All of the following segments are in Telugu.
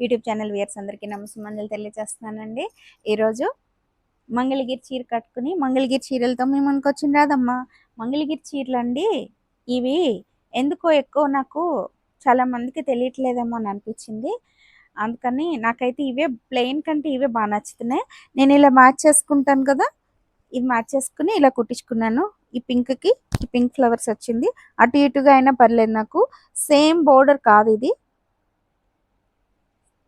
యూట్యూబ్ ఛానల్ వియర్స్ అందరికీ నమస్కారం తెలియజేస్తున్నానండి. ఈరోజు మంగళగిరి చీర కట్టుకుని మంగళగిరి చీరలతో మేము అనుకొచ్చిన రాదమ్మా. మంగళగిరి చీరలు అండి ఇవి ఎందుకో ఎక్కువ నాకు చాలా మందికి తెలియట్లేదేమో అని అనిపించింది. అందుకని నాకైతే ఇవే ప్లెయిన్ కంటే ఇవే బాగా నచ్చుతున్నాయి. నేను ఇలా మ్యాచ్ చేసుకుంటాను కదా ఇవి మ్యాచ్ చేసుకుని ఇలా కుట్టించుకున్నాను. ఈ పింక్కి ఈ పింక్ ఫ్లవర్స్ వచ్చింది. అటు ఇటుగా అయినా పర్లేదు నాకు. సేమ్ బోర్డర్ కాదు ఇది.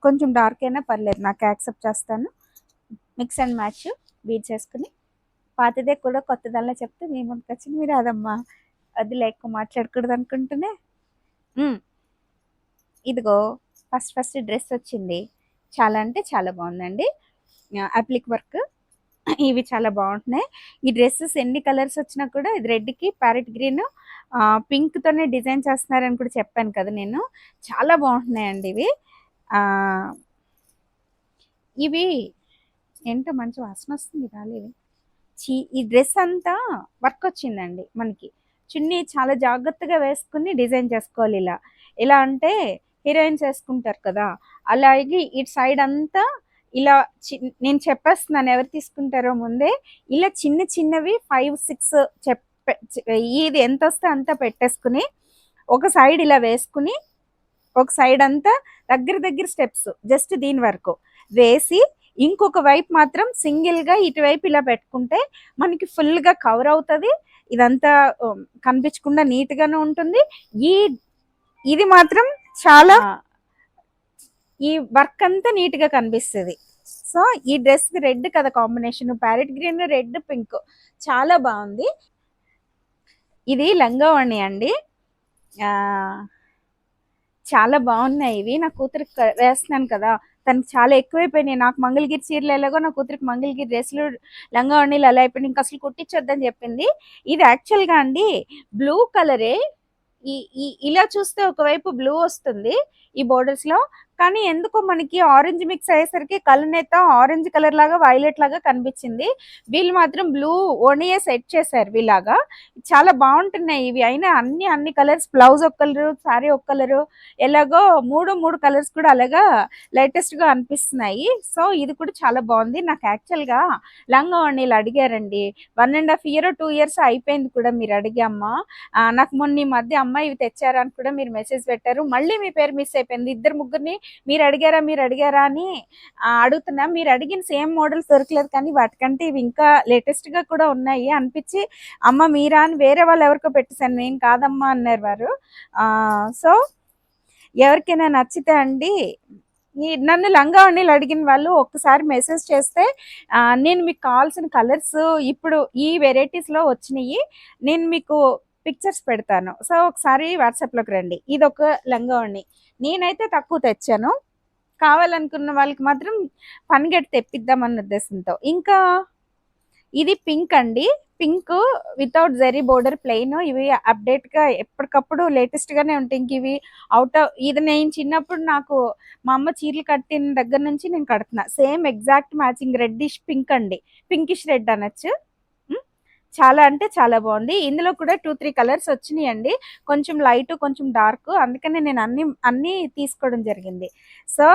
కొంచెం డార్క్ అయినా పర్లేదు నాకు యాక్సెప్ట్ చేస్తాను. మిక్స్ అండ్ మ్యాచ్ బీట్ చేసుకుని. పాతదే కూడా కొత్తదల్లా చెప్తే మీ ముందుకు వచ్చింది మీరు అదమ్మా అది లేక మాట్లాడకూడదు అనుకుంటూనే. ఇదిగో ఫస్ట్ ఫస్ట్ డ్రెస్ వచ్చింది. చాలా అంటే చాలా బాగుందండి. అప్లిక్ వర్క్ ఇవి చాలా బాగుంటున్నాయి. ఈ డ్రెస్సెస్ ఎన్ని కలర్స్ వచ్చినా కూడా ఇది రెడ్కి ప్యారెట్ గ్రీన్ పింక్తోనే డిజైన్ చేస్తున్నారని కూడా చెప్పాను కదా నేను. చాలా బాగుంటున్నాయండి ఇవి. ఇవి ఏంటో మంచి వాసన వస్తుంది రాలేదు చీ ఈ డ్రెస్ అంతా వర్క్ వచ్చిందండి మనకి. చున్నీ చాలా జాగ్రత్తగా వేసుకుని డిజైన్ చేసుకోవాలి ఇలా. ఎలా అంటే హీరోయిన్స్ వేసుకుంటారు కదా అలాగే ఇటు సైడ్ అంతా ఇలా చి- నేను చెప్పేస్తున్నాను ఎవరు తీసుకుంటారో ముందే ఇలా చిన్న చిన్నవి ఫైవ్ సిక్స్ చెప్ప ఇది ఎంత వస్తే అంత పెట్టేసుకుని ఒక సైడ్ ఇలా వేసుకుని ఒక సైడ్ అంతా దగ్గర దగ్గర స్టెప్స్ జస్ట్ దీని వరకు. వేసి ఇంకొక వైపు మాత్రం సింగిల్గా ఇటువైపు ఇలా పెట్టుకుంటే మనకి ఫుల్గా కవర్ అవుతుంది. ఇదంతా కనిపించకుండా నీట్ గానే ఉంటుంది. ఈ ఇది మాత్రం చాలా ఈ వర్క్ అంతా నీట్గా కనిపిస్తుంది. సో ఈ డ్రెస్ రెడ్ కదా combination parrot green red pink చాలా బాగుంది. ఇది లంగావణి అండి. ఆ, చాలా బాగున్నాయి. ఇవి నా కూతురికి వేస్తున్నాను కదా. తనకి చాలా ఎక్కువైపోయినాయి. నాకు మంగళగిరి చీరలు ఎలాగో నా కూతురికి మంగళగిరి డ్రెస్సులు లంగావణిలు అలా అయిపోయినాయి. ఇంకా అసలు కుట్టించొద్దని చెప్పింది. ఇది యాక్చువల్గా అండి బ్లూ కలరే. ఈ ఈ ఇలా చూస్తే ఒకవైపు బ్లూ వస్తుంది. ఈ బోర్డర్స్లో కానీ ఎందుకో మనకి ఆరెంజ్ మిక్స్ అయ్యేసరికి కలనేత ఆరెంజ్ కలర్ లాగా వైలెట్ లాగా కనిపించింది. వీళ్ళు మాత్రం బ్లూ ఓనియే సెట్ చేశారు వీలాగా చాలా బాగుంటున్నాయి ఇవి. అయినా అన్ని అన్ని కలర్స్ బ్లౌజ్ ఒక కలరు శారీ ఒక కలరు ఎలాగో మూడు మూడు కలర్స్ కూడా అలాగా లేటెస్ట్గా అనిపిస్తున్నాయి. సో ఇది కూడా చాలా బాగుంది. నాకు యాక్చువల్గా లంగా ఓణీలు అడిగారండి. One and half year two years అయిపోయింది కూడా మీరు అడిగామ్మా అమ్మ. నాకు మొన్న ఈ మధ్య అమ్మాయి ఇవి తెచ్చారని కూడా మీరు మెసేజ్ పెట్టారు. మళ్ళీ మీ పేరు మిస్ అయిపోయింది. ఇద్దరు ముగ్గురిని మీరు అడిగారా మీరు అడిగారా అని అడుగుతున్నా. మీరు అడిగిన సేమ్ మోడల్స్ దొరకలేదు కానీ వాటికంటే ఇవి ఇంకా లేటెస్ట్గా కూడా ఉన్నాయి అనిపించి అమ్మ మీరా అని వేరే వాళ్ళు ఎవరికో పెట్టేశాను. నేను కాదమ్మా అన్నారు వారు. సో ఎవరికైనా నచ్చితే అండి నన్ను లంగా ఉన్నీళ్ళు అడిగిన వాళ్ళు ఒక్కసారి మెసేజ్ చేస్తే నేను మీకు కావాల్సిన కలర్స్ ఇప్పుడు ఈ వెరైటీస్లో వచ్చినాయి. నేను మీకు పిక్చర్స్ పెడతాను. సో ఒకసారి వాట్సాప్లోకి రండి. ఇది ఒక లంగా ఉన్ని నేనైతే తక్కువ తెచ్చాను. కావాలనుకున్న వాళ్ళకి మాత్రం పనిగట్టి తెప్పిద్దామన్న ఉద్దేశంతో. ఇంకా ఇది పింక్ అండి. Pink without zari border plain ఇవి అప్డేట్గా ఎప్పటికప్పుడు లేటెస్ట్గానే ఉంటాయి. ఇంక ఇవి అవుట్ ఇది నేను చిన్నప్పుడు నాకు మా అమ్మ చీరలు కట్టిన దగ్గర నుంచి నేను కడుతున్నా. Same exact matching reddish pink అండి. పింకిష్ రెడ్ అనొచ్చు. చాలా అంటే చాలా బాగుంది. ఇందులో కూడా టూ త్రీ కలర్స్ వచ్చినాయి అండి కొంచెం లైట్ కొంచెం డార్క్ అందుకనే నేను అన్ని అన్నీ తీసుకోవడం జరిగింది. సో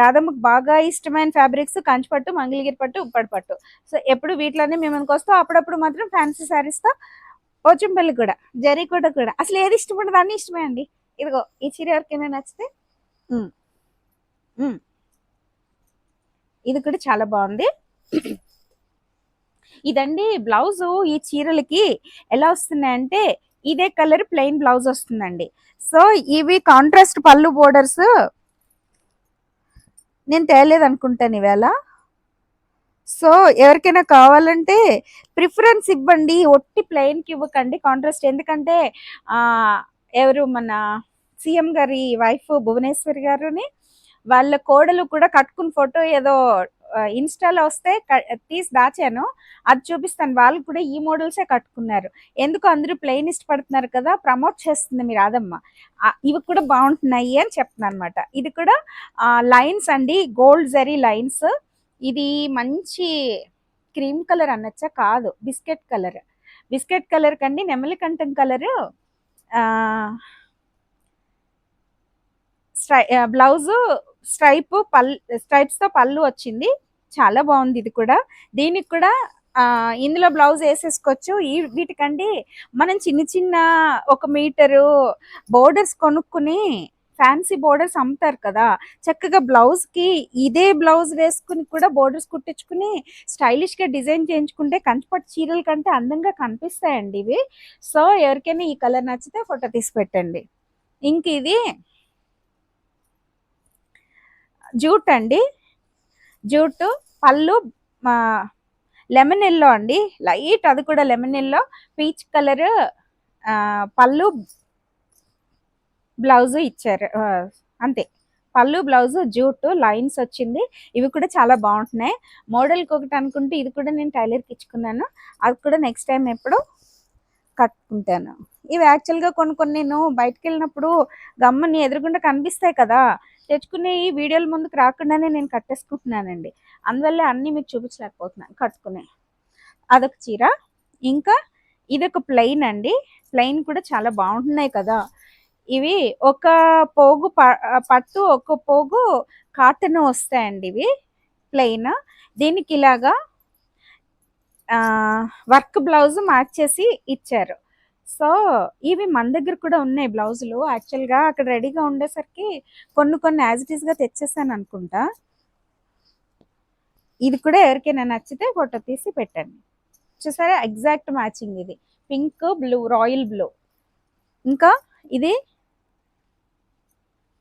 రాధమ్మకు బాగా ఇష్టమైన ఫ్యాబ్రిక్స్ కంచిపట్టు మంగళగిరి పట్టు ఉప్పడి పట్టు. సో ఎప్పుడు వీటిలోనే మేము వస్తాం. అప్పుడప్పుడు మాత్రం ఫ్యాన్సీ శారీస్తో ఓచంపల్లి కూడా జరీ కూడా కూడా. అసలు ఏది ఇష్టపడదు అన్ని ఇష్టమే అండి. ఇదిగో ఈ చీర ఎవరికైనా నచ్చితే. ఇది కూడా చాలా బాగుంది. ఇదండి బ్లౌజ్ ఈ చీరలకి ఎలా వస్తున్నాయంటే ఇదే కలర్ ప్లెయిన్ బ్లౌజ్ వస్తుందండి. సో ఇవి కాంట్రాస్ట్ పళ్ళు బోర్డర్స్. నేను తేలేదు అనుకుంటాను ఈవేళ. సో ఎవరికైనా కావాలంటే ప్రిఫరెన్స్ ఇవ్వండి. ఒట్టి ప్లెయిన్కి ఇవ్వకండి కాంట్రాస్ట్. ఎందుకంటే ఎవరు మన సీఎం గారి వైఫ్ భువనేశ్వరి గారుని వాళ్ళ కోడలు కూడా కట్టుకున్న ఫోటో ఏదో ఇన్స్టాలో వస్తే క- తీసి దాచాను. అది చూపిస్తాను. వాళ్ళు కూడా ఈ మోడల్సే కట్టుకున్నారు. ఎందుకు అందరూ ప్లెయిన్ ఇష్టపడుతున్నారు కదా? ప్రమోట్ చేస్తుంది మీరు అదమ్మ ఇవి కూడా బాగుంటున్నాయి అని చెప్తున్నాను అనమాట ఇది కూడా లైన్స్ అండి. గోల్డ్ జరీ లైన్స్ ఇది మంచి క్రీమ్ కలర్ అనొచ్చా? కాదు. బిస్కెట్ కలర్ బిస్కెట్ కలర్ కండి నెమలి కంఠం కలర్ బ్లౌజు స్ట్రైప్ పల్ స్ట్రైప్స్తో పళ్ళు వచ్చింది. చాలా బాగుంది ఇది కూడా. దీనికి కూడా ఇందులో బ్లౌజ్ వేసేసుకోవచ్చు. ఈ వీటికండి మనం చిన్న చిన్న ఒక మీటరు బోర్డర్స్ కొనుక్కుని ఫ్యాన్సీ బోర్డర్స్ అమ్ముతారు కదా. చక్కగా బ్లౌజ్కి ఇదే బ్లౌజ్ వేసుకుని కూడా బోర్డర్స్ కుట్టించుకుని స్టైలిష్గా డిజైన్ చేయించుకుంటే కంచిపట్టు చీరల కంటే అందంగా కనిపిస్తాయండి ఇవి. సో ఎవరికైనా ఈ కలర్ నచ్చితే ఫోటో తీసి పెట్టండి. ఇంక ఇది జూట్ అండి. జూట్ పళ్ళు లెమన్ ఎల్లో అండి. లైట్ అది కూడా lemon yellow peach colour pallu blouse ఇచ్చారు. అంతే. పళ్ళు బ్లౌజ్ జూట్ లైన్స్ వచ్చింది. ఇవి కూడా చాలా బాగుంటున్నాయి. మోడల్కి ఒకటి అనుకుంటే ఇది కూడా నేను టైలర్కి ఇచ్చుకున్నాను. అది కూడా నెక్స్ట్ టైం ఎప్పుడు కట్టుకుంటాను. ఇవి యాక్చువల్గా కొన్ని కొన్ని నేను బయటకు వెళ్ళినప్పుడు గమ్మని ఎదురుగుండా కనిపిస్తాయి కదా. తెచ్చుకునే ఈ వీడియోల ముందుకు రాకుండానే నేను కట్టేసుకుంటున్నానండి. అందువల్ల అన్నీ మీకు చూపించలేకపోతున్నాను. కట్టుకునే అదొక చీర. ఇంకా ఇదొక ప్లెయిన్ అండి. ప్లెయిన్ కూడా చాలా బాగుంటున్నాయి కదా. ఇవి ఒక పోగు పట్టు ఒక పోగు కాటన్ వస్తాయండి ఇవి. ప్లెయిన్ దీనికి ఇలాగా వర్క్ బ్లౌజ్ మ్యాచ్ చేసి ఇచ్చారు. సో ఇవి మన దగ్గర కూడా ఉన్నాయి బ్లౌజులు. యాక్చువల్గా అక్కడ రెడీగా ఉండేసరికి కొన్ని కొన్ని యాజ్ ఇట్ ఈస్గా తెచ్చేసాను అనుకుంటా. ఇది కూడా ఎవరికైనా నచ్చితే ఫోటో తీసి పెట్టండి. చూసారా? ఎగ్జాక్ట్ మ్యాచింగ్ ఇది. Pink blue royal blue. ఇంకా ఇది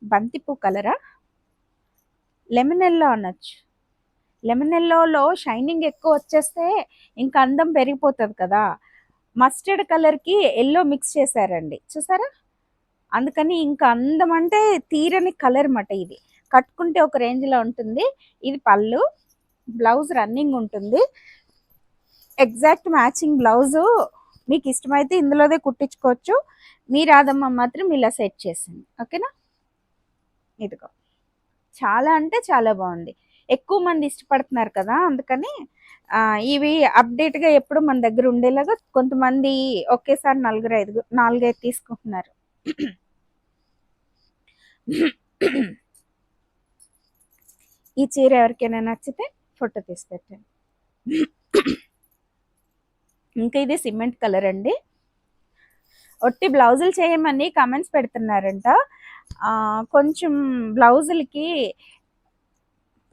బంతిపూ కలరా? లెమన్ ఎల్లో అనొచ్చు. లెమన్ ఎల్లోలో షైనింగ్ ఎక్కువ వచ్చేస్తే ఇంకా అందం పెరిగిపోతుంది కదా. మస్టర్డ్ కలర్కి ఎల్లో మిక్స్ చేశారండి. చూసారా? అందుకని ఇంకా అందం అంటే తీరని కలర్ మాట ఇది. కట్టుకుంటే ఒక రేంజ్లో ఉంటుంది. ఇది పళ్ళు బ్లౌజ్ రన్నింగ్ ఉంటుంది. ఎగ్జాక్ట్ మ్యాచింగ్ బ్లౌజు మీకు ఇష్టమైతే ఇందులోదే కుట్టించుకోవచ్చు. మీ రాదమ్మ మాత్రం ఇలా సెట్ చేసింది. ఓకేనా ఇదిగో. చాలా అంటే చాలా బాగుంది. ఎక్కువ మంది ఇష్టపడుతున్నారు కదా అందుకని ఇవి అప్డేట్గా ఎప్పుడు మన దగ్గర ఉండేలాగా కొంతమంది ఒకేసారి నలుగురు ఐదుగురు నాలుగైదు తీసుకుంటున్నారు. ఈ చీర ఎవరికైనా నచ్చితే ఫోటో తీసి పెట్టండి. ఇంకా ఇది సిమెంట్ కలర్ అండి. ఒట్టి బ్లౌజులు చేయమని కమెంట్స్ పెడుతున్నారంట. కొంచెం బ్లౌజులకి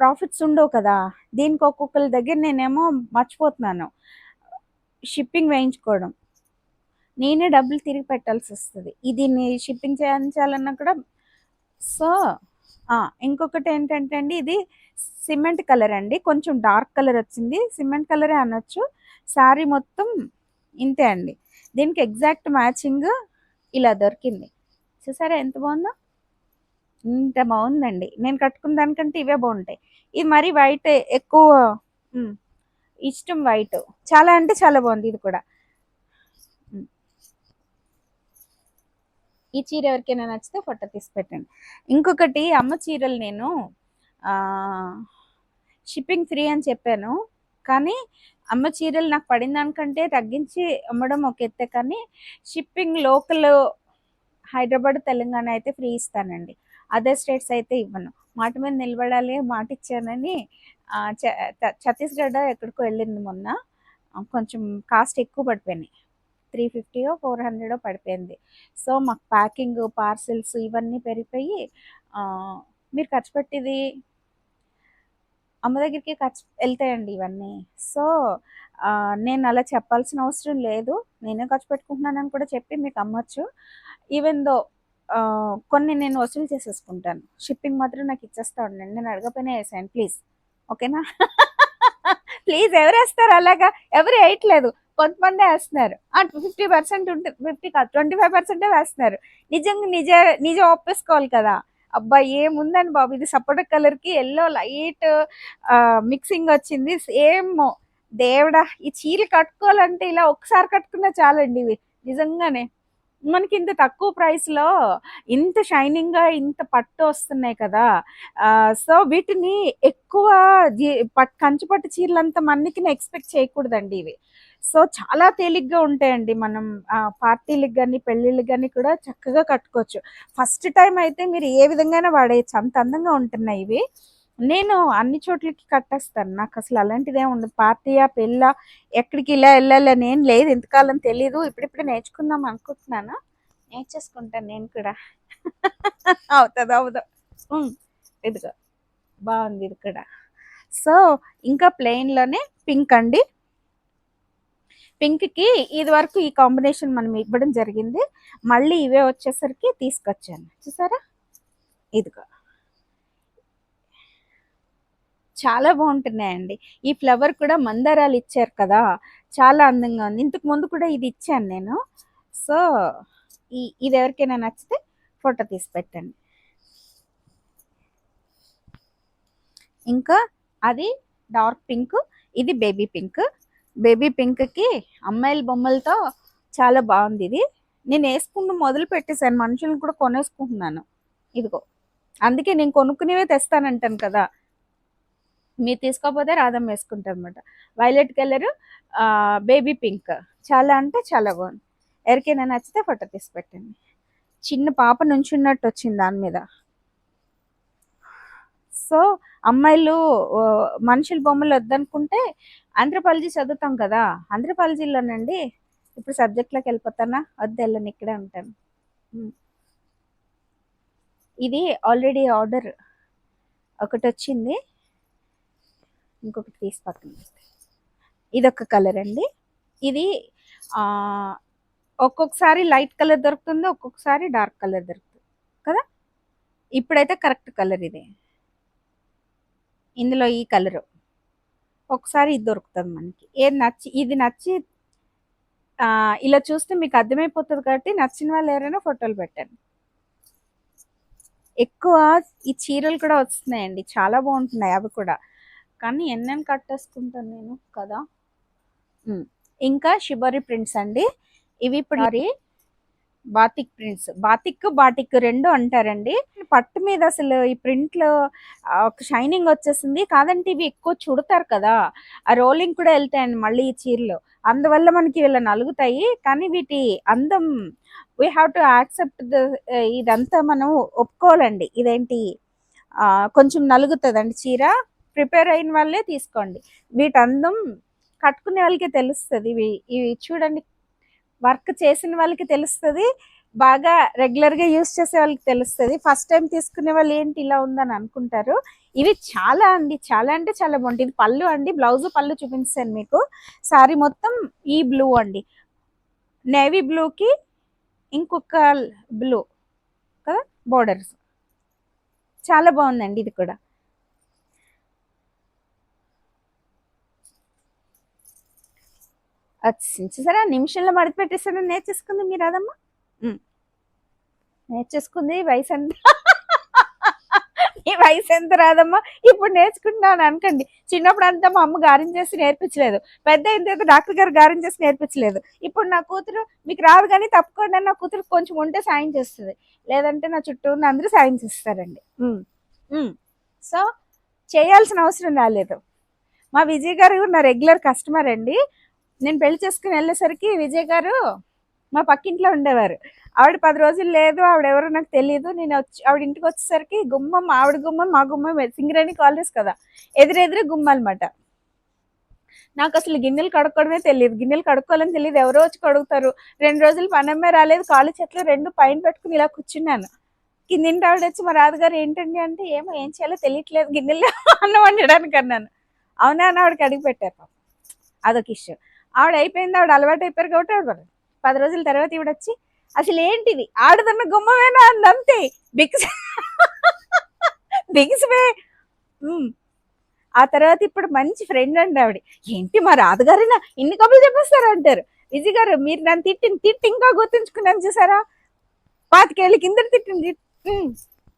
ప్రాఫిట్స్ ఉండవు కదా. దీనికి ఒక్కొక్కరి దగ్గర నేనేమో మర్చిపోతున్నాను. షిప్పింగ్ వేయించుకోవడం. నేనే డబ్బులు తిరిగి పెట్టాల్సి వస్తుంది. ఇది షిప్పింగ్ చేయించాలన్నా కూడా సో ఇంకొకటి ఏంటంటే అండి ఇది సిమెంట్ కలర్ అండి. కొంచెం డార్క్ కలర్ వచ్చింది. సిమెంట్ కలరే అనొచ్చు. శారీ మొత్తం ఇంతే అండి. దీనికి ఎగ్జాక్ట్ మ్యాచింగ్ ఇలా దొరికింది. చూసారా ఎంత బాగుందో? ఇంత బాగుందండి. నేను కట్టుకున్న దానికంటే ఇవే బాగుంటాయి. ఇది మరి వైట్ ఎక్కువ ఇష్టం వైట్ చాలా అంటే చాలా బాగుంది ఇది కూడా. ఈ చీర ఎవరికైనా నచ్చితే ఫోటో తీసి పెట్టండి. ఇంకొకటి అమ్మ చీరలు నేను షిప్పింగ్ ఫ్రీ అని చెప్పాను. కానీ అమ్మ చీరలు నాకు పడిన దానికంటే తగ్గించి అమ్మడం ఒక ఎత్తే కానీ షిప్పింగ్ లోకల్ హైదరాబాద్ తెలంగాణ అయితే ఫ్రీ ఇస్తానండి. అదర్ స్టేట్స్ అయితే ఇవ్వను. మాట మీద నిలబడాలి మాట ఇచ్చానని ఛత్తీస్గఢ్ ఎక్కడికో వెళ్ళింది మొన్న. కొంచెం కాస్ట్ ఎక్కువ పడిపోయినాయి త్రీ ఫిఫ్టీయో ఫోర్ హండ్రెడో పడిపోయింది. సో మాకు ప్యాకింగ్ పార్సిల్స్ ఇవన్నీ పెరిగిపోయి మీరు ఖర్చు పెట్టింది? అమ్మ దగ్గరికి ఖర్చు వెళ్తాయండి ఇవన్నీ. సో నేను అలా చెప్పాల్సిన అవసరం లేదు. నేనే ఖర్చు పెట్టుకుంటున్నానని కూడా చెప్పి మీకు అమ్మచ్చు. ఈవెన్ దో కొన్ని నేను వసూలు చేసేసుకుంటాను. షిప్పింగ్ మాత్రం నాకు ఇచ్చేస్తా ఉండండి నేను అడగపోయినా వేసాను. ప్లీజ్ ఓకేనా ప్లీజ్ ఎవరు వేస్తారు అలాగా? ఎవరు వేయట్లేదు. కొంతమంది వేస్తున్నారు. ఫిఫ్టీ పర్సెంట్ ఉంటుంది ఫిఫ్టీ కాదు ట్వంటీ ఫైవ్ పర్సెంటే వేస్తున్నారు. నిజంగా నిజ నిజం ఒప్పేసుకోవాలి కదా. అబ్బా ఏముందని బాబు. ఇది సపోటా కలర్కి ఎల్లో లైట్ మిక్సింగ్ వచ్చింది. సేమ్ దేవుడా ఈ చీరలు కట్టుకోవాలంటే ఇలా ఒకసారి కట్టుకున్నా చాలండి ఇవి. నిజంగానే. మనకి ఇంత తక్కువ ప్రైస్లో ఇంత షైనింగ్గా ఇంత పట్టు వస్తున్నాయి కదా! సో వీటిని ఎక్కువ పట్ కంచి పట్టు చీరలంతా మనకి ఎక్స్పెక్ట్ చేయకూడదండి ఇవి. సో చాలా తేలిగ్గా ఉంటాయండి మనం పార్టీలకు కానీ పెళ్ళిళ్ళకి కానీ కూడా చక్కగా కట్టుకోవచ్చు. ఫస్ట్ టైం అయితే మీరు ఏ విధంగా వాడేయచ్చు. అంత అందంగా ఉంటున్నాయి ఇవి. నేను అన్ని చోట్లకి కట్టేస్తాను. నాకు అసలు అలాంటిదే ఉండదు. పార్టీయా పెళ్ళ ఎక్కడికి ఇలా వెళ్ళాలి ఏం లేదు. ఎంతకాలం తెలీదు. ఇప్పుడిప్పుడు నేర్చుకుందాం అనుకుంటున్నాను. నేర్చేసుకుంటాను నేను కూడా. అవుతుంది అవుదా. ఇదిగో. బాగుంది ఇది కూడా. సో ఇంకా ప్లెయిన్లోనే పింక్ అండి. పింక్కి ఇది వరకు ఈ కాంబినేషన్ మనం ఇవ్వడం జరిగింది. మళ్ళీ ఇవే వచ్చేసరికి తీసుకొచ్చాను. చూసారా? ఇదిగో. చాలా బాగుంటున్నాయండి. ఈ ఫ్లవర్ కూడా మందారాలు ఇచ్చారు కదా! చాలా అందంగా ఉంది. ఇంతకు ముందు కూడా ఇది ఇచ్చాను నేను. సో ఈ ఇది ఎవరికైనా నచ్చితే ఫోటో తీసి పెట్టండి. ఇంకా అది డార్క్ పింక్ ఇది బేబీ పింక్. బేబీ పింక్కి అమ్మాయిల బొమ్మలతో చాలా బాగుంది ఇది. నేను వేసుకుంటూ మొదలు పెట్టేశాను. మనుషులను కూడా కొనేసుకుంటున్నాను. ఇదిగో. అందుకే నేను కొనుక్కునేవే తెస్తానంటాను కదా! మీరు తీసుకోకపోతే రాధం వేసుకుంటారు అనమాట వైలెట్ కలర్ బేబీ పింక్ చాలా అంటే చాలా బాగుంది. ఎవరికైనా నచ్చితే ఫోటో తీసి పెట్టండి. చిన్న పాప నుంచున్నట్టు వచ్చింది దాని మీద. సో అమ్మాయిలు మనుషుల బొమ్మలు వద్దనుకుంటే ఆంధ్రపాలజీ చదువుతాం కదా. ఆంధ్రపాలజీలోనండి ఇప్పుడు సబ్జెక్ట్లోకి వెళ్ళిపోతానా? వద్దు వెళ్ళను ఇక్కడే ఉంటాను. ఇది ఆల్రెడీ ఆర్డర్ ఒకటి వచ్చింది. ఇంకొకటి తీసి పక్కన ఇదొక కలర్ అండి. ఇది ఒక్కొక్కసారి లైట్ కలర్ దొరుకుతుంది ఒక్కొక్కసారి డార్క్ కలర్ దొరుకుతుంది. కదా? ఇప్పుడైతే కరెక్ట్ కలర్ ఇది. ఇందులో ఈ కలరు. ఒకసారి ఇది దొరుకుతుంది మనకి. ఏది నచ్చి ఇది నచ్చి ఇలా చూస్తే మీకు అర్థమైపోతుంది కాబట్టి నచ్చిన వాళ్ళు ఎవరైనా ఫోటోలు పెట్టండి. ఎక్కువ ఈ చీరలు కూడా వస్తున్నాయండి. చాలా బాగుంటున్నాయి అవి కూడా. కానీ ఎన్నెన్ని కట్టేసుకుంటాను నేను? కదా. ఇంకా షిబరి ప్రింట్స్ అండి. ఇవి ఇప్పుడు మరి బాతిక్ ప్రింట్స్ బాతిక్ బాటిక్ రెండు అంటారండి. పట్టు మీద అసలు ఈ ప్రింట్లో ఒక షైనింగ్ వచ్చేసింది. కాదంటే ఇవి ఎక్కువ చుడతారు కదా. ఆ రోలింగ్ కూడా వెళ్తాయండి మళ్ళీ ఈ చీరలు. అందువల్ల మనకి వీళ్ళ నలుగుతాయి కానీ వీటి అందం we have to accept the ఇదంతా మనం ఒప్పుకోవాలండి. ఇదేంటి? కొంచెం నలుగుతుందండి చీర. ప్రిపేర్ అయిన వాళ్ళే తీసుకోండి. వీటి అందం కట్టుకునే వాళ్ళకే తెలుస్తుంది. ఇవి ఇవి చూడండి. వర్క్ చేసిన వాళ్ళకి తెలుస్తుంది. బాగా రెగ్యులర్గా యూస్ చేసే వాళ్ళకి తెలుస్తుంది. ఫస్ట్ టైం తీసుకునే వాళ్ళు ఏంటి ఇలా ఉందని అనుకుంటారు. ఇవి చాలా అండి. చాలా అంటే చాలా బాగుంటుంది ఇది పళ్ళు అండి. బ్లౌజ్ పళ్ళు చూపించాను మీకు. సారీ మొత్తం ఈ బ్లూ అండి. నేవీ బ్లూకి ఇంకొక బ్లూ కదా? బోర్డర్స్. చాలా బాగుందండి ఇది కూడా. చూసారా? నిమిషంలో మడత పెట్టేసాను నేర్చేసుకుంది మీరు అదమ్మా ఉమ్. నేర్చేసుకుంది వయసు ఎంత ఈ వయసు ఎంత రాదమ్మా ఇప్పుడు నేర్చుకుంటున్నాను అనుకోండి. చిన్నప్పుడు అంతా మా అమ్మ గారం చేసి నేర్పించలేదు. పెద్ద అయిన తర్వాత డాక్టర్ గారు గారం చేసి నేర్పించలేదు. ఇప్పుడు నా కూతురు మీకు రాదు కానీ తప్పకుండా నా కూతురు కొంచెం ఉంటే సాయం చేస్తుంది. లేదంటే నా చుట్టూ ఉన్న అందరూ సాయం చేస్తారండి. సో చేయాల్సిన అవసరం రాలేదు. మా విజయ్ గారు నా రెగ్యులర్ కస్టమర్ అండి. నేను పెళ్ళి చేసుకుని వెళ్ళేసరికి విజయ్ గారు మా పక్కింట్లో ఉండేవారు. ఆవిడ పది రోజులు లేదు ఆవిడ ఎవరో నాకు తెలియదు నేను వచ్చి ఆవిడ ఇంటికి వచ్చేసరికి గుమ్మం ఆవిడ గుమ్మం మా గుమ్మం సింగరేణి కాలేజ్ కదా. ఎదురెదురే గుమ్మాలన్నమాట. నాకు అసలు గిన్నెలు కడుక్కోవడమే తెలియదు గిన్నెలు కడుక్కోవాలని తెలియదు ఎవరో వచ్చి కడుగుతారు. రెండు రోజులు పనమ్మే రాలేదు. కాళ్ళు చెట్లు రెండు పైన పెట్టుకుని ఇలా కూర్చున్నాను. కిందింటి ఆవిడ వచ్చి మా రాదుగారు ఏంటండి? అంటే ఏమో ఏం చేయాలో తెలియట్లేదు. గిన్నెలు అన్నం వండడానికి అన్నాను అవునా అని ఆవిడకి అడిగి పెట్టారు అదొక ఇష్యూ. ఆవిడ అయిపోయింది ఆవిడ అలవాటు అయిపోయారు కాబట్టి ఆవిడ పది రోజుల తర్వాత ఈవిడ వచ్చి అసలు ఏంటిది? ఆడదన్న గుమ్మమేనా అంది. అంతే. బిగ్స్ బిగ్స్వే ఆ తర్వాత ఇప్పుడు మంచి ఫ్రెండ్ అండి ఆవిడ. ఏంటి మా రాధగారేనా? ఇన్ని కబులు చెప్పేస్తారు? అంటారు. విజయ్ గారు మీరు నన్ను తిట్టిన తిట్టి ఇంకా గుర్తుంచుకున్నాను చూసారా? పాతికేళ్ళ కింద తిట్టింది.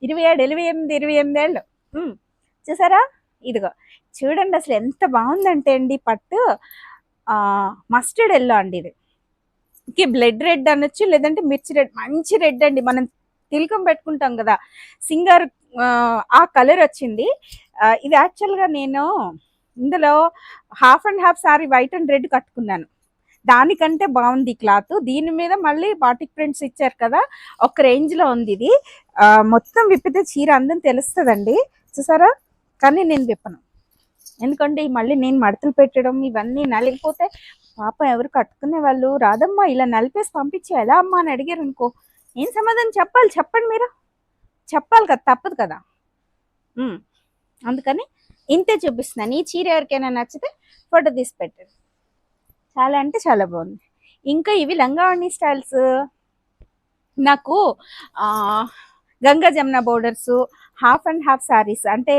ఇరవై ఏడు ఇరవై ఎనిమిది ఇరవై ఎనిమిది ఏళ్ళు. చూసారా? ఇదిగో. చూడండి అసలు ఎంత బాగుందంటే అండి పట్టు. మస్టర్డ్ ఎల్లో అండి ఇది. ఓకే బ్లడ్ రెడ్ అనొచ్చు లేదంటే మిర్చి రెడ్ మంచి రెడ్ అండి. మనం తిలకం పెట్టుకుంటాం కదా సింగర్ ఆ కలర్ వచ్చింది. ఇది యాక్చువల్గా నేను ఇందులో half and half sari white and red కట్టుకున్నాను. దానికంటే బాగుంది క్లాత్ దీని మీద మళ్ళీ బాటిక్ ప్రింట్స్ ఇచ్చారు కదా ఒక రేంజ్లో ఉంది ఇది. మొత్తం విప్పితే చీర అందం తెలుస్తుందండి. చూసారా? కానీ నేను విప్పను. ఎందుకంటే మళ్ళీ నేను మడతలు పెట్టడం ఇవన్నీ నలిగిపోతే పాపం ఎవరు కట్టుకునే వాళ్ళు రాదమ్మా ఇలా నలిపేసి పంపించి ఎలా అమ్మా అని అడిగారు అనుకో ఏం సమాధానం? చెప్పాలి చెప్పండి మీరు. చెప్పాలి కదా తప్పదు కదా. అందుకని ఇంతే చూపిస్తున్నాను ఈ చీర ఎవరికైనా నచ్చితే ఫోటో తీసి పెట్టండి. చాలా అంటే చాలా బాగుంది. ఇంకా ఇవి లంగావణి స్టైల్స్. నాకు Ganga Jamuna borders half and half saris అంటే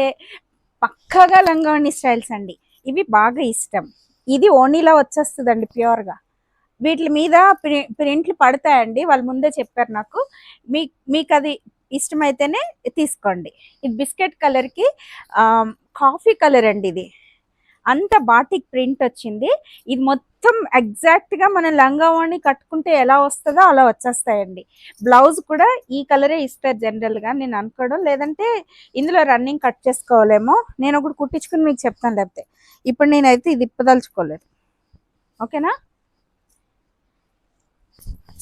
పక్కగా లంగావణి స్టైల్స్ అండి. ఇవి బాగా ఇష్టం. ఇది ఓనీలా వచ్చేస్తుందండి ప్యూర్గా. వీటి మీద ప్రి- ప్రింట్లు పడతాయండి. వాళ్ళు ముందే చెప్పారు నాకు. మీ మీకు అది ఇష్టమైతేనే తీసుకోండి. ఇది బిస్కెట్ కలర్కి కాఫీ కలర్ అండి ఇది. అంత బాటిక్ ప్రింట్ వచ్చింది. ఇది మొత్తం ఎగ్జాక్ట్గా మనం లంగావాణి కట్టుకుంటే ఎలా వస్తుందో అలా వచ్చేస్తాయండి. బ్లౌజ్ కూడా ఈ కలరే ఇస్తారు జనరల్గా నేను అనుకోవడం. లేదంటే ఇందులో రన్నింగ్ కట్ చేసుకోవాలేమో. నేను ఒకటి కుట్టించుకుని మీకు చెప్తాను లేకపోతే. ఇప్పుడు నేనైతే ఇది ఇప్పదలుచుకోలేదు. ఓకేనా?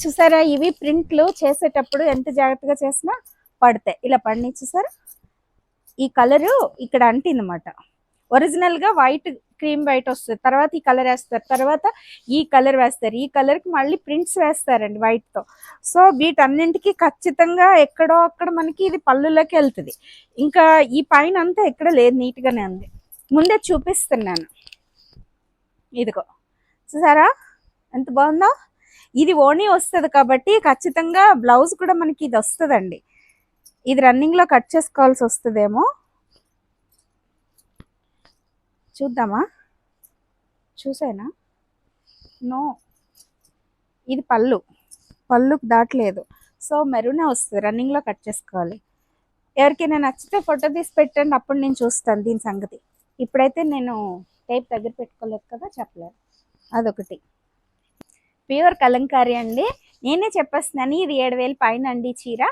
చూసారా? ఇవి ప్రింట్లు చేసేటప్పుడు ఎంత జాగ్రత్తగా చేసినా పడతాయి. ఇలా పడిని చూసారా? ఈ కలరు ఇక్కడ అంటిందన్నమాట. ఒరిజినల్గా వైట్ క్రీమ్ వైట్ వస్తుంది. తర్వాత ఈ కలర్ వేస్తారు. తర్వాత ఈ కలర్ వేస్తారు. ఈ కలర్కి మళ్ళీ ప్రింట్స్ వేస్తారండి వైట్తో. సో వీటన్నింటికి ఖచ్చితంగా ఎక్కడో అక్కడ మనకి ఇది పళ్ళులోకి వెళ్తుంది. ఇంకా ఈ పైన అంతా ఎక్కడ లేదు నీట్ గానే ఉంది. ముందే చూపిస్తున్నాను. ఇదిగో. చూసారా? ఎంత బాగుందో? ఇది ఓనీ వస్తుంది కాబట్టి ఖచ్చితంగా బ్లౌజ్ కూడా మనకి ఇది వస్తుందండి. ఇది రన్నింగ్లో కట్ చేసుకోవాల్సి వస్తుందేమో. చూద్దామా? చూసానా? నో. ఇది పళ్ళు. పళ్ళుకి దాటలేదు. సో మెరూనే వస్తుంది. రన్నింగ్లో కట్ చేసుకోవాలి. ఎవరికైనా నచ్చితే ఫోటో తీసి పెట్టండి. అప్పుడు నేను చూస్తాను దీని సంగతి. ఇప్పుడైతే నేను టైప్ దగ్గర పెట్టుకోలేదు కదా చెప్పలేదు. అదొకటి. ప్యూర్ కలంకారీ అండి. నేనే చెప్పేస్తున్నాను. ఇది ఏడు వేలు పైన అండి చీర.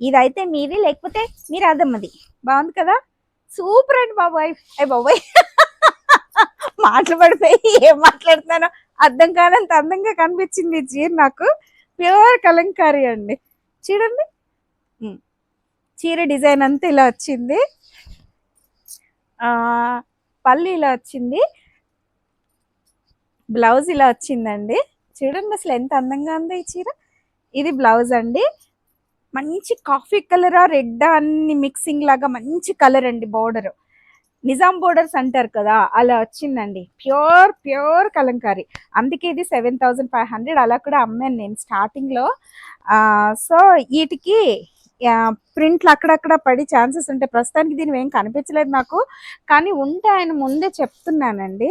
ఇదైతే మీది. లేకపోతే మీరు అదమ్మది బాగుంది కదా? సూపర్ అండి బాబాయ్. అయ్యి బాబాయ్. మాటలు పడిపోయి ఏం మాట్లాడుతున్నానో అర్థం కానంత అందంగా కనిపించింది ఈ చీర నాకు. ప్యూర్ కలంకారీ అండి. చూడండి. చీర డిజైన్ అంతా ఇలా వచ్చింది. పల్లి పళ్ళు ఇలా వచ్చింది. బ్లౌజ్ ఇలా వచ్చిందండి. చూడండి అసలు ఎంత అందంగా ఉంది ఈ చీర. ఇది బ్లౌజ్ అండి. మంచి కాఫీ కలరా రెడ్ అన్ని మిక్సింగ్ లాగా మంచి కలర్ అండి బోర్డర్. నిజాం బోర్డర్స్ అంటారు కదా అలా వచ్చిందండి. Pure pure Kalamkari. అందుకే ఇది సెవెన్ థౌజండ్ ఫైవ్ హండ్రెడ్ అలా కూడా అమ్మాను నేను స్టార్టింగ్లో సో వీటికి ప్రింట్లు అక్కడక్కడ పడి ఛాన్సెస్ ఉంటాయి ప్రస్తుతానికి దీని ఏం కనిపించలేదు నాకు. కానీ ఉంటే ఆయన ముందే చెప్తున్నానండి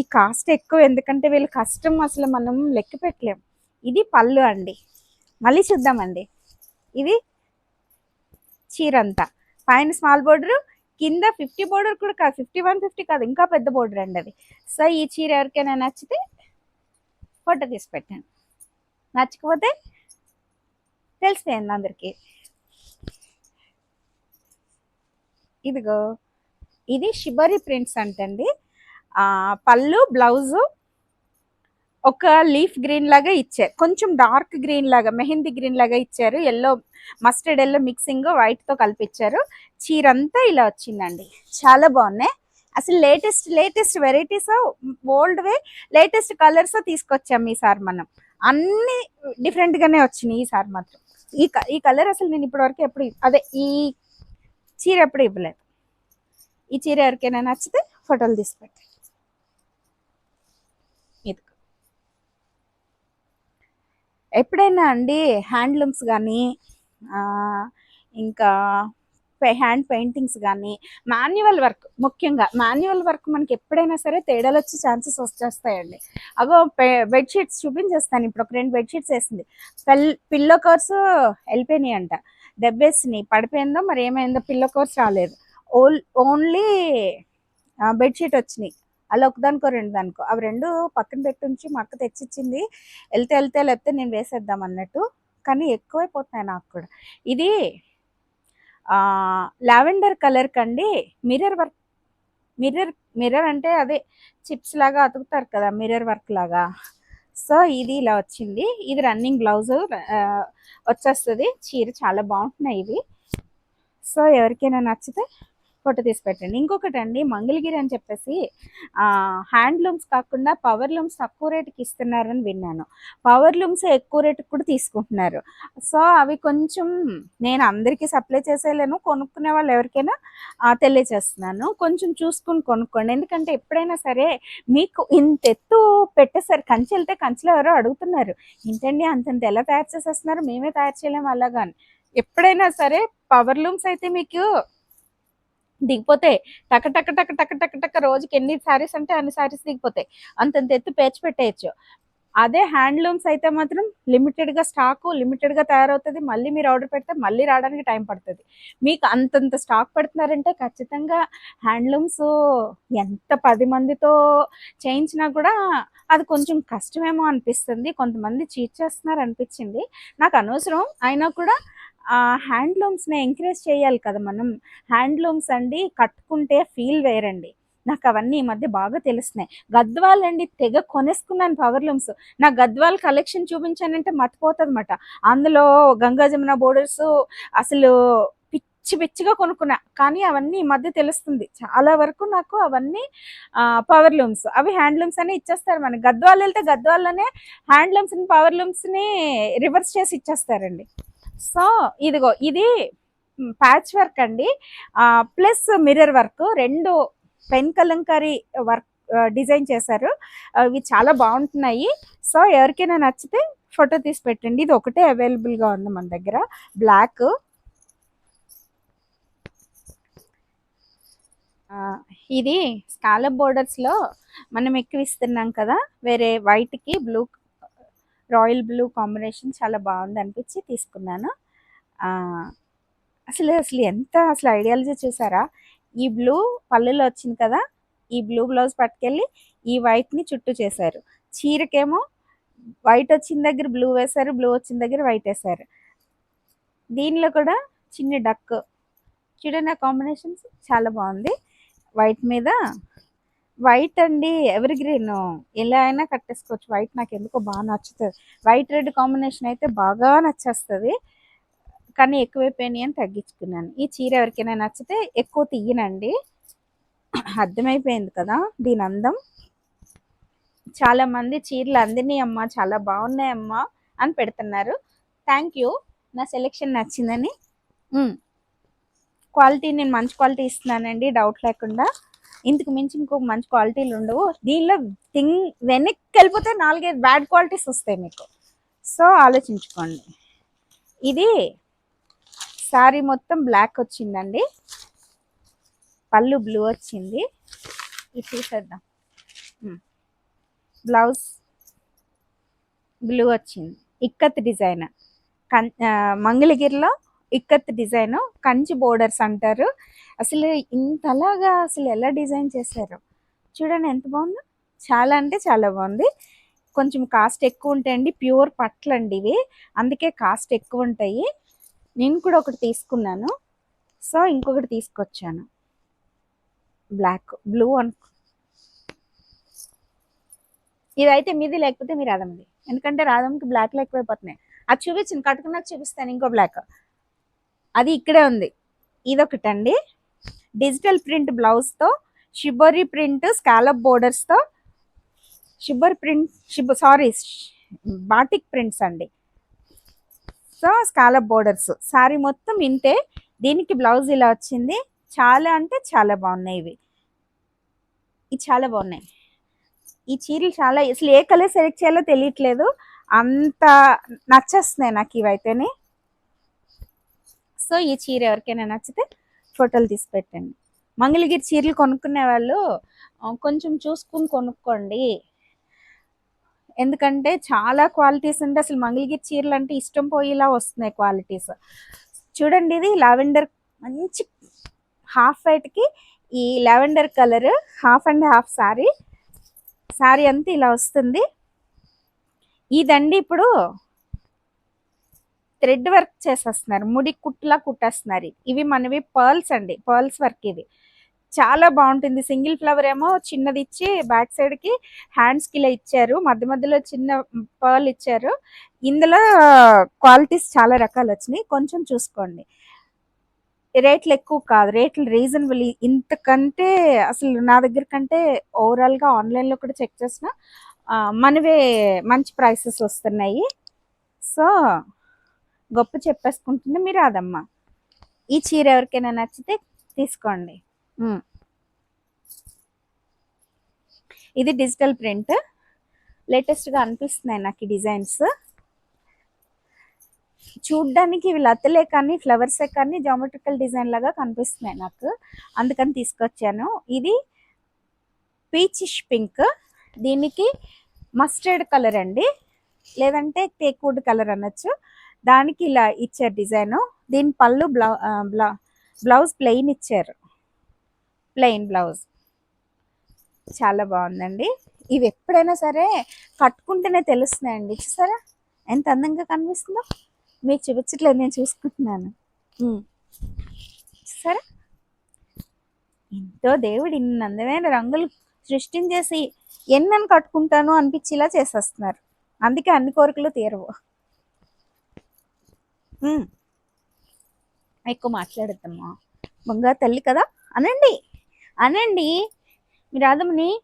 ఈ కాస్ట్ ఎక్కువ ఎందుకంటే వీళ్ళు కష్టం అసలు మనం లెక్క పెట్టలేం. ఇది పళ్ళు అండి. మళ్ళీ చూద్దామండి. ఇది చీరంతా. పైన స్మాల్ బోర్డరు కింద ఫిఫ్టీ బోర్డర్ కూడా కాదు ఫిఫ్టీ వన్ ఫిఫ్టీ కాదు ఇంకా పెద్ద బోర్డర్ అండి అది సో ఈ చీర ఎవరికైనా నచ్చితే ఫోటో తీసి పెట్టండి. నచ్చకపోతే తెలిసిపోయింది అందరికీ. ఇదిగో ఇది షిబరి ప్రింట్స్ అంటండి. పళ్ళు బ్లౌజు ఒక లీఫ్ గ్రీన్ లాగా ఇచ్చారు. కొంచెం డార్క్ గ్రీన్ లాగా మెహందీ గ్రీన్ లాగా ఇచ్చారు. ఎల్లో మస్టర్డ్ ఎల్లో మిక్సింగ్ వైట్తో కలిపిచ్చారు. చీర అంతా ఇలా వచ్చిందండి. చాలా బాగున్నాయి. అసలు latest latest varieties old way latest colours తీసుకొచ్చాం ఈసారి మనం. అన్ని డిఫరెంట్ గానే వచ్చినాయి ఈసారి మాత్రం. ఈ క- ఈ కలర్ అసలు నేను ఇప్పటివరకు ఎప్పుడు అదే ఈ చీర ఎప్పుడు ఇవ్వలేదు. ఈ చీర ఎవరికైనా నచ్చితే ఫోటోలు తీసి పెట్టండి ఇది ఎప్పుడైనా అండి హ్యాండ్లూమ్స్ కానీ ఇంకా హ్యాండ్ పెయింటింగ్స్ కానీ మాన్యువల్ వర్క్ ముఖ్యంగా మాన్యువల్ వర్క్ మనకి ఎప్పుడైనా సరే తేడాలు వచ్చే ఛాన్సెస్ వచ్చేస్తాయండి. అగో బెడ్షీట్స్ చూపించేస్తాను ఇప్పుడు ఒక రెండు బెడ్షీట్స్ వేసింది. పెల్ పిల్లో కవర్స్ వెళ్ళిపోయినాయి అంట. దెబ్బేసినాయి పడిపోయిందో మరి ఏమైందో పిల్లో కవర్స్ రాలేదు. ఓన్లీ బెడ్షీట్ వచ్చినాయి. అలా ఒకదానికో రెండు దానికో. అవి రెండు పక్కన పెట్టుంచి మా అక్క తెచ్చిచ్చింది. వెళ్తే వెళ్తే లేకపోతే నేను వేసేద్దాం అన్నట్టు. కానీ ఎక్కువైపోతున్నాయి నాకు కూడా. ఇది లావెండర్ కలర్ కండి మిర్రర్ వర్క్. మిర్రర్ మిర్రర్ అంటే అదే చిప్స్ లాగా అతుకుతారు కదా మిర్రర్ వర్క్ లాగా. సో ఇది ఇలా వచ్చింది. ఇది రన్నింగ్ బ్లౌజ్. వచ్చేస్తుంది. చీర చాలా బాగుంటున్నాయి ఇవి. సో ఎవరికైనా నచ్చితే ఫోటో తీసి పెట్టండి. ఇంకొకటి అండి మంగళగిరి అని చెప్పేసి హ్యాండ్లూమ్స్ కాకుండా పవర్ లూమ్స్ తక్కువ రేటుకి ఇస్తున్నారని విన్నాను. పవర్ లూమ్స్ ఎక్కువ రేటుకి కూడా తీసుకుంటున్నారు. సో అవి కొంచెం నేను అందరికీ సప్లై చేసేయలేను కొనుక్కునే వాళ్ళు ఎవరికైనా తెలియజేస్తున్నాను. కొంచెం చూసుకుని కొనుక్కోండి. ఎందుకంటే ఎప్పుడైనా సరే మీకు ఇంత ఎత్తు పెట్టేసరి కంచి వెళ్తే కంచెలో ఎవరో అడుగుతున్నారు ఏంటండి అంతంత ఎలా తయారు చేసేస్తున్నారు? మేమే తయారు చేయలేము అలాగాని ఎప్పుడైనా సరే పవర్ లూమ్స్ అయితే మీకు దిగిపోతే టక టక టక టక టక టక రోజుకి ఎన్ని శారీస్ అంటే అన్ని శారీస్ దిగిపోతాయి. అంతంత ఎత్తు పేర్చి పెట్టేయచ్చు. అదే హ్యాండ్లూమ్స్ అయితే మాత్రం లిమిటెడ్గా స్టాకు లిమిటెడ్గా తయారవుతుంది. మళ్ళీ మీరు ఆర్డర్ పెడితే మళ్ళీ రావడానికి టైం పడుతుంది. మీకు అంతంత స్టాక్ పెడుతున్నారంటే ఖచ్చితంగా హ్యాండ్లూమ్స్ ఎంత పది మందితో చేయించినా కూడా అది కొంచెం కష్టమేమో అనిపిస్తుంది. కొంతమంది చీట్ చేస్తున్నారు అనిపించింది. నాకు అనవసరం. అయినా కూడా హ్యాండ్లూమ్స్ని ఎంకరేజ్ చేయాలి కదా మనం. హ్యాండ్లూమ్స్ అండి కట్టుకుంటే ఫీల్ వేరండి. నాకు అవన్నీ ఈ మధ్య బాగా తెలుస్తున్నాయి. గద్వాల్ అండి తెగ కొనేసుకున్నాను పవర్ లూమ్స్ నా గద్వాల్ కలెక్షన్ చూపించానంటే మర్చిపోతుందన్నమాట అందులో గంగా జమున బోర్డర్స్ అసలు పిచ్చి పిచ్చిగా కొనుక్కున్నా. కానీ అవన్నీ ఈ మధ్య తెలుస్తుంది. చాలా వరకు నాకు అవన్నీ పవర్ లూమ్స్ అవి హ్యాండ్లూమ్స్ అని ఇచ్చేస్తారు మనకి గద్వాల్ వెళ్తే గద్వాల్లోనే హ్యాండ్లూమ్స్ని పవర్ లూమ్స్ని రివర్స్ చేసి ఇచ్చేస్తారండి. సో ఇదిగో ఇది ప్యాచ్ వర్క్ అండి. ప్లస్ మిర్రర్ వర్క్ రెండు పెన్ కలంకారీ వర్క్ డిజైన్ చేశారు. ఇవి చాలా బాగుంటున్నాయి. సో ఎవరికైనా నచ్చితే ఫోటో తీసి పెట్టండి. ఇది ఒకటే అవైలబుల్గా ఉంది మన దగ్గర. బ్లాక్. ఇది స్కాలప్ బోర్డర్స్లో మనం ఎక్కువ ఇస్తున్నాం కదా వేరే వైట్కి బ్లూ రాయల్ బ్లూ కాంబినేషన్ చాలా బాగుంది అనిపించి తీసుకున్నాను. అసలు అసలు ఎంత అసలు ఐడియాలజీ చూసారా? ఈ బ్లూ పళ్ళులో వచ్చింది కదా ఈ బ్లూ బ్లౌజ్ పట్టుకెళ్ళి ఈ వైట్ని చుట్టూ చేశారు. చీరకేమో వైట్ వచ్చిన దగ్గర బ్లూ వేశారు బ్లూ వచ్చిన దగ్గర వైట్ వేశారు. దీనిలో కూడా చిన్న డక్. చూడండి ఆ కాంబినేషన్స్ చాలా బాగుంది. వైట్ మీద వైట్ అండి ఎవరి గ్రీన్ ఎలా అయినా కట్టేసుకోవచ్చు. వైట్ నాకు ఎందుకో బాగా నచ్చుతుంది. వైట్ రెడ్ కాంబినేషన్ అయితే బాగా నచ్చేస్తుంది. కానీ ఎక్కువైపోయినాయి అని తగ్గించుకున్నాను. ఈ చీర ఎవరికైనా నచ్చితే ఎక్కువ తీయనండి. అర్థమైపోయింది కదా దీని అందం. చాలామంది చీరలు అందినాయి అమ్మా చాలా బాగున్నాయి అమ్మా అని పెడుతున్నారు. Thank you. నా సెలెక్షన్ నచ్చిందని. క్వాలిటీ నేను మంచి క్వాలిటీ ఇస్తున్నానండి. డౌట్ లేకుండా. ఇంతకు మించి ఇంకో మంచి క్వాలిటీలు ఉండవు. దీనిలో థింగ్ వెనక్కి వెళ్ళిపోతే నాలుగైదు బ్యాడ్ క్వాలిటీస్ వస్తాయి మీకు. సో ఆలోచించుకోండి. ఇది శారీ మొత్తం బ్లాక్ వచ్చిందండి. పళ్ళు బ్లూ వచ్చింది. ఇది చూసేద్దాం బ్లౌజ్ బ్లూ వచ్చింది. ఇక్కత్ డిజైన్. కన్ మంగళగిరిలో ఇక్కత్ డిజైన్ కంచి బోర్డర్స్ అంటారు. అసలు ఇంతలాగా అసలు ఎలా డిజైన్ చేశారు? చూడండి ఎంత బాగుందో. చాలా అంటే చాలా బాగుంది. కొంచెం కాస్ట్ ఎక్కువ ఉంటాయండి ప్యూర్ పట్లు అండి ఇవి. అందుకే కాస్ట్ ఎక్కువ ఉంటాయి. నేను కూడా ఒకటి తీసుకున్నాను. సో ఇంకొకటి తీసుకొచ్చాను. బ్లాక్ బ్లూ అనుకు ఇదైతే మీది లేకపోతే మీరు రాధమ్మది ఎందుకంటే రాధమ్మకి బ్లాక్లు ఎక్కువైపోతున్నాయి. అది చూపించింది కట్టుకున్నాక చూపిస్తాను. ఇంకో బ్లాక్. అది ఇక్కడే ఉంది. ఇదొకటండి. డిజిటల్ ప్రింట్ బ్లౌజ్తో షిబోరి ప్రింట్ స్కాలప్ బోర్డర్స్తో షిబర్ ప్రింట్ షిబ సారీ బాటిక్ ప్రింట్స్ అండి. సో స్కాలప్ బోర్డర్స్ సారీ మొత్తం ఇంతే. దీనికి బ్లౌజ్ ఇలా వచ్చింది. చాలా అంటే చాలా బాగున్నాయి ఇవి. ఇవి చాలా బాగున్నాయి. ఈ చీరలు చాలా అసలు ఏ కలర్ సెలెక్ట్ చేయాలో తెలియట్లేదు. అంత నచ్చేస్తున్నాయి నాకు ఇవైతేనే. సో ఈ చీర ఎవరికైనా నచ్చితే ఫోటోలు తీసి పెట్టండి. మంగళగిరి చీరలు కొనుక్కునే వాళ్ళు కొంచెం చూసుకుని కొనుక్కోండి. ఎందుకంటే చాలా క్వాలిటీస్ ఉంటే అసలు మంగళగిరి చీరలు అంటే ఇష్టం పోయేలా వస్తున్నాయి క్వాలిటీస్. చూడండి ఇది లావెండర్ మంచి హాఫ్ వైట్కి ఈ lavender colour half and half sari sari అంతా ఇలా వస్తుంది. ఇదండి ఇప్పుడు థ్రెడ్ వర్క్ చేసేస్తున్నారు. ముడి కుట్లా కుట్టేస్తున్నారు. ఇవి మనవి పర్ల్స్ అండి. పర్ల్స్ వర్క్ ఇది చాలా బాగుంటుంది. సింగిల్ ఫ్లవర్ ఏమో చిన్నది ఇచ్చి బ్యాక్ సైడ్కి హ్యాండ్స్ ఇలా ఇచ్చారు. మధ్య మధ్యలో చిన్న పర్ల్ ఇచ్చారు. ఇందులో క్వాలిటీస్ చాలా రకాలు వచ్చినాయి. కొంచెం చూసుకోండి. రేట్లు ఎక్కువ కాదు. రేట్లు రీజనబుల్. ఇంతకంటే అసలు నా దగ్గర కంటే ఓవరాల్గా ఆన్లైన్లో కూడా చెక్ చేసిన మనవే మంచి ప్రైసెస్ వస్తున్నాయి. సో గొప్ప చెప్పేసుకుంటుంది మీరు అదమ్మా ఈ చీర ఎవరికైనా నచ్చితే తీసుకోండి. ఇది డిజిటల్ ప్రింట్. లేటెస్ట్గా అనిపిస్తున్నాయి నాకు ఈ డిజైన్స్. చూడ్డానికి ఇవి లతలే కానీ ఫ్లవర్సే కానీ జామెట్రికల్ డిజైన్ లాగా కనిపిస్తున్నాయి నాకు. అందుకని తీసుకొచ్చాను. ఇది పీచిష్ పింక్. దీనికి మస్టర్డ్ కలర్ అండి. లేదంటే టేక్ వుడ్ కలర్ అనొచ్చు. దానికి ఇలా ఇచ్చారు డిజైన్. దీని పళ్ళు బ్లౌ బ్లౌజ్ ప్లెయిన్ ఇచ్చారు. Plain blouse. చాలా బాగుందండి. ఇవి ఎప్పుడైనా సరే కట్టుకుంటేనే తెలుస్తున్నాయండి. చూసారా? ఎంత అందంగా కనిపిస్తుందో. మీకు చూపించట్లేదు నేను చూసుకుంటున్నాను. సరే చూసారా? ఎంతో దేవుడు ఇన్ని అందమైన రంగులు సృష్టించేసి ఎన్నని కట్టుకుంటాను అనిపించేలా చేసేస్తున్నారు. అందుకే అన్ని కోరికలు తీరవు. ఎక్కువ మాట్లాడద్దమ్మా. బంగారు తల్లి కదా? అనండి అనండి. మీ రాధమ్మని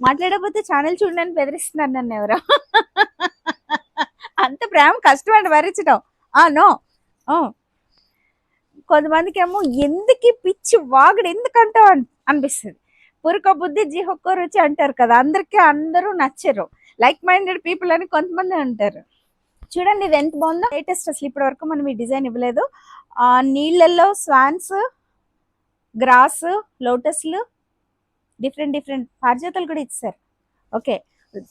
మాట్లాడకపోతే ఛానల్ చూడడానికి బెదిరిస్తున్నారు నన్ను ఎవరో. అంత ప్రేమ కష్టం అండి భరించడం నో. కొంతమందికి ఏమో ఎందుకు పిచ్చి వాగుడు ఎందుకంటావు అని అనిపిస్తుంది. పురుక బుద్ధి జిహొక్కరు రుచి అంటారు కదా అందరికీ అందరూ నచ్చరు. లైక్ మైండెడ్ పీపుల్ అని కొంతమంది అంటారు. చూడండి ఇది ఎంత బాగుందో. లేటెస్ట్ అసలు ఇప్పటి వరకు మనం ఈ డిజైన్ ఇవ్వలేదు. నీళ్ళల్లో స్వాన్స్ గ్రాస్ లోటస్లు డిఫరెంట్ డిఫరెంట్ పారిజాతాలు కూడా ఇచ్చారు. ఓకే.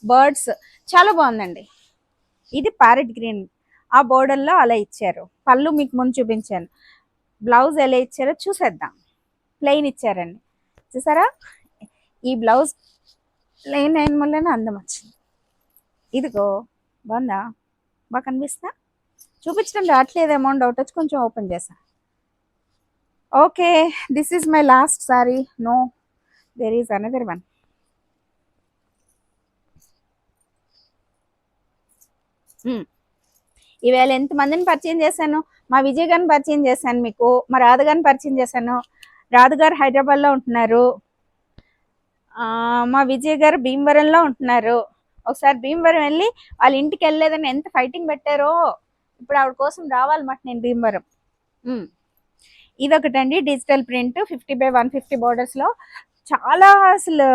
బర్డ్స్ చాలా బాగుందండి. ఇది ప్యారెట్ గ్రీన్. ఆ బోర్డర్లో అలా ఇచ్చారు. పళ్ళు మీకు ముందు చూపించాను. బ్లౌజ్ ఎలా ఇచ్చారో చూసేద్దాం. ప్లెయిన్ ఇచ్చారండి. చూసారా? ఈ బ్లౌజ్ ప్లెయిన్ అయిన వల్లనే అందం వచ్చింది. ఇదిగో బాగుందా? బాగా కనిపిస్తా? చూపించడం రావట్లేదేమో అని డౌట్ వచ్చి కొంచెం ఓపెన్ చేసా okay this is my last sari no there is another one ఈవేళ ఎంతమందిని పరిచయం చేశాను? మా విజయ్ గారిని పరిచయం చేశాను మీకు. మా రాధ గారిని పరిచయం చేశాను. రాధ గారు హైదరాబాద్లో ఉంటున్నారు. మా విజయ్ గారు భీమవరంలో ఉంటున్నారు. ఒకసారి భీమవరం వెళ్ళి వాళ్ళ ఇంటికి వెళ్ళలేదని ఎంత ఫైటింగ్ పెట్టారో ఇప్పుడు ఆవిడ కోసం రావాలన్నమాట నేను Bhimavaram. ఇదొకటండి digital print fifty by one fifty లో. చాలా అసలు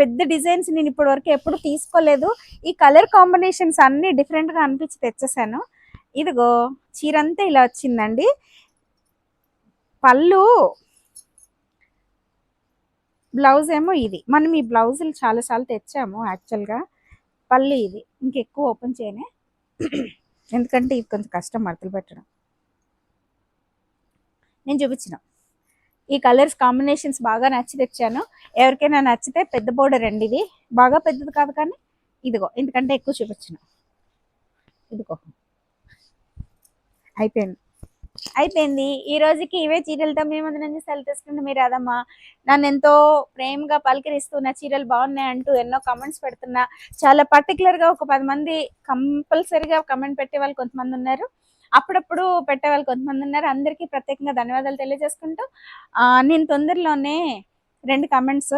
పెద్ద డిజైన్స్ నేను ఇప్పటి వరకు ఎప్పుడు తీసుకోలేదు. ఈ కలర్ కాంబినేషన్స్ అన్ని డిఫరెంట్గా అనిపించి తెచ్చేసాను. ఇదిగో చీరంతా ఇలా వచ్చిందండి. పళ్ళు బ్లౌజ్ ఏమో ఇది. మనం ఈ బ్లౌజులు చాలాసార్లు తెచ్చాము యాక్చువల్గా పళ్ళు ఇది. ఇంకెక్కువ ఓపెన్ చేయనే. ఎందుకంటే ఇది కొంచెం కష్టం మడతలు పెట్టడం. నేను చూపించిన. ఈ కలర్స్ కాంబినేషన్స్ బాగా నచ్చి తెచ్చాను. ఎవరికైనా నచ్చితే పెద్ద బోర్డర్ అండి ఇది. బాగా పెద్దది కాదు కానీ ఇదిగో ఎందుకంటే ఎక్కువ చూపించిన. ఇదిగో. అయిపోయింది. అయిపోయింది. ఈ రోజుకి ఇవే చీరలతో మేము ముందు నుంచి సెల్ తీసుకుంటే మీరు అదమ్మా నన్ను ఎంతో ప్రేమగా పలకరిస్తున్న చీరలు బాగున్నాయి అంటూ ఎన్నో కమెంట్స్ పెడుతున్నా. చాలా పర్టికులర్గా ఒక పది మంది కంపల్సరిగా కమెంట్ పెట్టే వాళ్ళు కొంతమంది ఉన్నారు. అప్పుడప్పుడు పెట్టే వాళ్ళు కొంతమంది ఉన్నారు. అందరికీ ప్రత్యేకంగా ధన్యవాదాలు తెలియజేసుకుంటూ నేను తొందరలోనే రెండు కమెంట్స్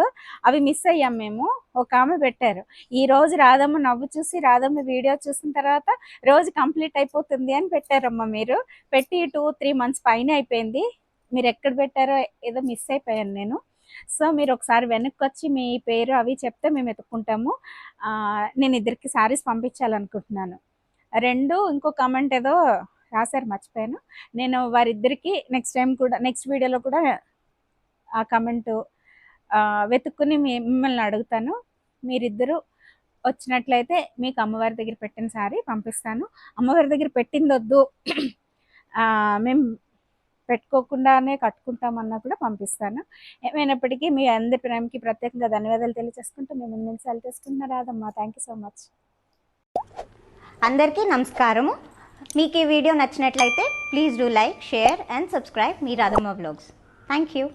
అవి మిస్ అయ్యాం మేము. ఒక ఆమె పెట్టారు. ఈ రోజు రాధమ్మ నవ్వు చూసి రాధమ్మ వీడియో చూసిన తర్వాత రోజు కంప్లీట్ అయిపోతుంది అని పెట్టారమ్మా మీరు. పెట్టి టూ త్రీ మంత్స్ పైన అయిపోయింది. మీరు ఎక్కడ పెట్టారో ఏదో మిస్ అయిపోయాను నేను. సో మీరు ఒకసారి వెనక్కి వచ్చి మీ పేరు అవి చెప్తే మేము వెతుక్కుంటాము నేను ఇద్దరికి సారీస్ పంపించాలనుకుంటున్నాను. రెండు ఇంకో కమెంట్ ఏదో రాశారు మర్చిపోయాను. నేను వారిద్దరికి నెక్స్ట్ టైం కూడా నెక్స్ట్ వీడియోలో కూడా ఆ కమెంటు వెతుక్కుని మీ మిమ్మల్ని అడుగుతాను. మీరిద్దరూ వచ్చినట్లయితే మీకు అమ్మవారి దగ్గర పెట్టిన సారీ పంపిస్తాను. అమ్మవారి దగ్గర పెట్టింది వద్దు మేము పెట్టుకోకుండానే కట్టుకుంటామన్నా కూడా పంపిస్తాను. ఏమైనప్పటికీ మీ అందరి ప్రేమకి ప్రత్యేకంగా ధన్యవాదాలు తెలియజేసుకుంటూ మేము ముందు సెలవు తీసుకుంటున్నా రాదమ్మా థ్యాంక్ యూ సో మచ్ అందరికీ నమస్కారము. మీకు ఈ వీడియో నచ్చినట్లయితే please do like share and subscribe me Radhamma blogs thank you